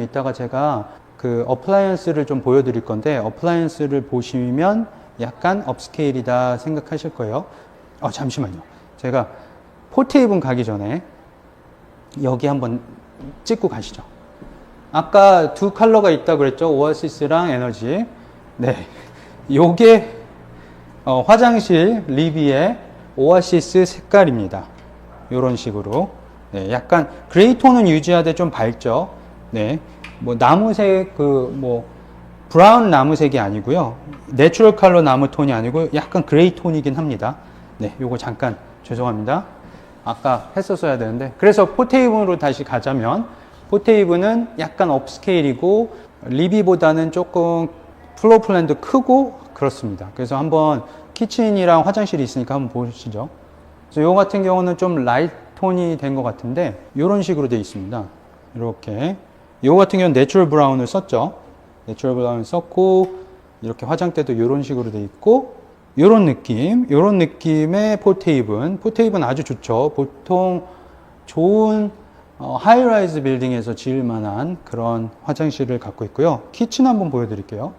왜냐면 이따가 제가 그 어플라이언스를 좀 보여드릴 건데 어플라이언스를 보시면 약간 업스케일이다 생각하실 거예요. 아 잠시만요. 제가 포테이븐 가기 전에 여기 한번 찍고 가시죠. 아까 두 컬러가 있다고 그랬죠? 오아시스랑 에너지. 네. 요게 어, 화장실 리비의 오아시스 색깔입니다. 요런 식으로. 네, 약간 그레이 톤은 유지하되 좀 밝죠. 네. 뭐 나무색 그 뭐 브라운 나무색이 아니고요. 내추럴 컬러 나무 톤이 아니고 약간 그레이 톤이긴 합니다. 네, 요거 잠깐 죄송합니다. 아까 했었어야 되는데 그래서 포테이븐으로 다시 가자면 포테이븐은 약간 업스케일이고 리비보다는 조금 플로어 플랜도 크고 그렇습니다. 그래서 한번 키친이랑 화장실이 있으니까 한번 보시죠. 그래서 요 같은 경우는 좀 라이트 톤이 된 것 같은데 이런 식으로 되어 있습니다. 이렇게 요 같은 경우는 내추럴 브라운을 썼죠. 내추럴 브라운을 썼고 이렇게 화장대도 이런 식으로 되어 있고 이런 느낌, 이런 느낌의 포테이븐. 포테이븐 아주 좋죠. 보통 좋은 어, 하이라이즈 빌딩에서 지을 만한 그런 화장실을 갖고 있고요. 키친 한번 보여드릴게요.